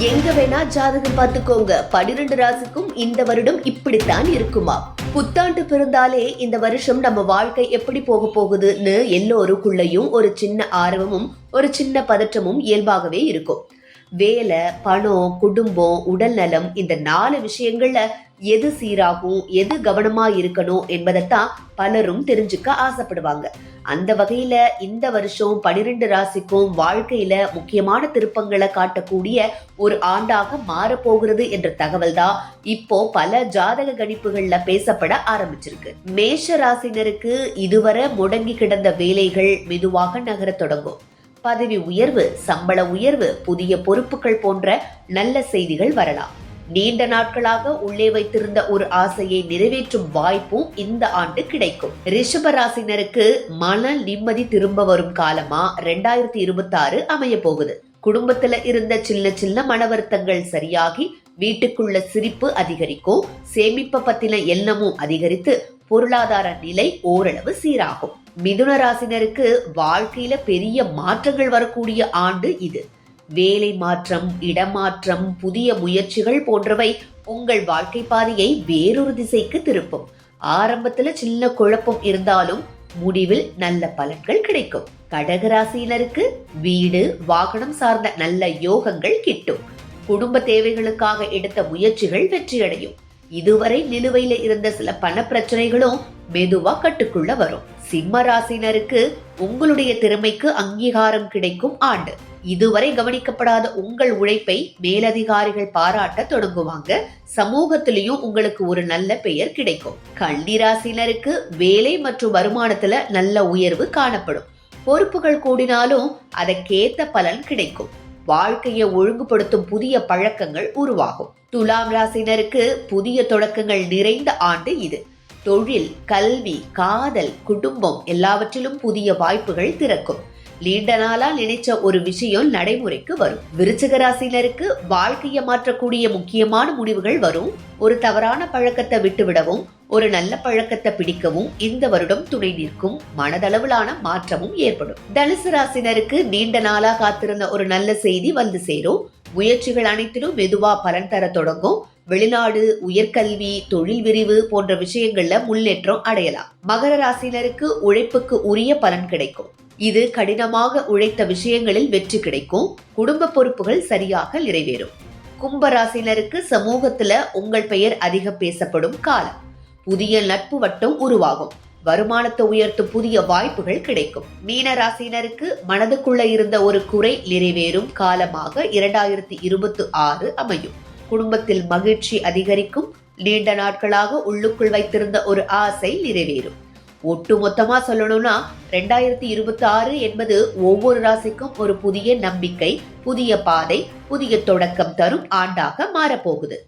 எங்க வேணா ஜாதகம் பார்த்துக்கோங்க. பனிரெண்டு ராசிக்கும் இந்த வருடம் இப்படித்தான் இருக்குமா? புத்தாண்டு பிறந்தாலே இந்த வருஷம் நம்ம வாழ்க்கை எப்படி போக போகுதுன்னு எல்லோருக்குள்ளயும் ஒரு சின்ன ஆர்வமும் ஒரு சின்ன பதற்றமும் இயல்பாகவே இருக்கும். வேலை பணம் குடும்பம் உடல்நலம் இந்த நாலு விஷயங்கள்ல எது சீராகும் எது கவனமா இருக்கணும் என்பதைத்தான் பலரும் தெரிஞ்சுக்க ஆசைப்படுவாங்க. அந்த வகையில இந்த வருஷம் பனிரெண்டு ராசிக்கும் வாழ்க்கையில முக்கியமான திருப்பங்களை காட்டக்கூடிய ஒரு ஆண்டாக மாறப்போகிறது என்ற தகவல் தான் இப்போ பல ஜாதக கணிப்புகள்ல பேசப்பட ஆரம்பிச்சிருக்கு. மேஷ ராசினருக்கு இதுவரை முடங்கி கிடந்த வேலைகள் மெதுவாக நகரத் தொடங்கும். பதவி உயர்வு சம்பள உயர்வு புதிய பொறுப்புகள் போன்ற நல்ல செய்திகள் வரலாம். நீண்ட நாட்களாக உள்ளே வைத்திருந்த ஒரு ஆசையை நிறைவேற்றும் வாய்ப்பும் இந்த ஆண்டு கிடைக்கும். ரிஷப ராசினருக்கு மன நிம்மதி திரும்ப வரும் காலமா? ரெண்டாயிரத்தி இருபத்தி ஆறு அமைய போகுது. குடும்பத்துல இருந்த சின்ன சின்ன மன வருத்தங்கள் சரியாகி வீட்டுக்குள்ள சிரிப்பு அதிகரிக்கும் சேமிப்பை பத்தின எண்ணமும் அதிகரித்து பொருளாதார நிலை ஓரளவு சீராகும். மிதுன ராசினருக்கு வாழ்க்கையில பெரிய மாற்றங்கள் வரக்கூடிய ஆண்டு இது. வேலை மாற்றம் இடமாற்றம் புதிய முயற்சிகள் போன்றவை உங்கள் வாழ்க்கை பாதையை வேறொரு திசைக்கு திருப்பும். ஆரம்பத்துல சின்ன குழப்பம் இருந்தாலும் முடிவில் நல்ல பலன்கள் கிடைக்கும். கடகராசியினருக்கு வீடு வாகனம் சார்ந்த நல்ல யோகங்கள் கிட்டும். குடும்ப தேவைகளுக்காக எடுத்த முயற்சிகள் வெற்றியடையும். இதுவரை நிலுவையில இருந்த சில பண பிரச்சனைகளும் மெதுவா கட்டுக்குள்ள வரும். சிம்ம ராசினருக்கு உங்களுடைய திறமைக்கு அங்கீகாரம் கிடைக்கும் ஆண்டு. இதுவரை கவனிக்கப்படாத உங்கள் உழைப்பை மேலதிகாரிகள் பாராட்ட தொடங்குவாங்க. சமூகத்திலையும் உங்களுக்கு ஒரு நல்ல பெயர் கிடைக்கும். கள்ளி ராசினருக்கு வேலை மற்றும் வருமானத்துல நல்ல உயர்வு காணப்படும். பொறுப்புகள் கூடினாலும் அதற்கேத்த பலன் கிடைக்கும். வாழ்க்கையை ஒழுங்குபடுத்தும் புதிய பழக்கங்கள் உருவாகும். துலாம் ராசினருக்கு புதிய தொடக்கங்கள் நிறைந்த ஆண்டு இது. தொழில் கல்வி காதல் குடும்பம் எல்லாவற்றிலும் புதிய வாய்ப்புகள் திறக்கும். நீண்ட நாளா நினைச்ச ஒரு விஷயம் நடைமுறைக்கு வரும். விருச்சிக ராசினருக்கு வாழ்க்கையை மாற்றக்கூடிய முக்கியமான முடிவுகள் வரும். ஒரு தவறான பழக்கத்தை விட்டுவிடவும் ஒரு நல்ல பழக்கத்தை பிடிக்கவும் இந்த வருடம் துணை நிற்கும். மனதளவிலான மாற்றமும் ஏற்படும். தனுசு ராசினருக்கு நீண்ட நாளா காத்திருந்த ஒரு நல்ல செய்தி வந்து சேரும். முயற்சிகள் அனைத்திலும் மெதுவா பலன் தர தொடங்கும். வெளிநாடு உயர்கல்வி தொழில் விரிவு போன்ற விஷயங்கள்ல முன்னேற்றம் அடையலாம். மகர ராசினருக்கு உழைப்புக்கு உரிய பலன் கிடைக்கும். இது கடினமாக உழைத்த விஷயங்களில் வெற்றி கிடைக்கும். குடும்ப பொறுப்புகள் சரியாக நிறைவேறும். கும்ப ராசினருக்கு சமூகத்துல உங்கள் பெயர் அதிக பேசப்படும் காலம். புதிய நட்பு வட்டம் உருவாகும். வருமானத்தை உயர்த்தும் புதிய வாய்ப்புகள் கிடைக்கும். மீன ராசினருக்கு மனதுக்குள்ள இருந்த ஒரு குறை நிறைவேறும் காலமாக இரண்டாயிரத்தி இருபத்தி ஆறு அமையும். குடும்பத்தில் மகிழ்ச்சி அதிகரிக்கும். நீண்ட நாட்களாக உள்ளுக்குள் வைத்திருந்த ஒரு ஆசை நிறைவேறும். ஒட்டு மொத்தமா சொல்லணும்னா ரெண்டாயிரத்தி இருபத்தி ஆறு என்பது ஒவ்வொரு ராசிக்கும் ஒரு புதிய நம்பிக்கை புதிய பாதை புதிய தொடக்கம் தரும் ஆண்டாக மாறப்போகுது.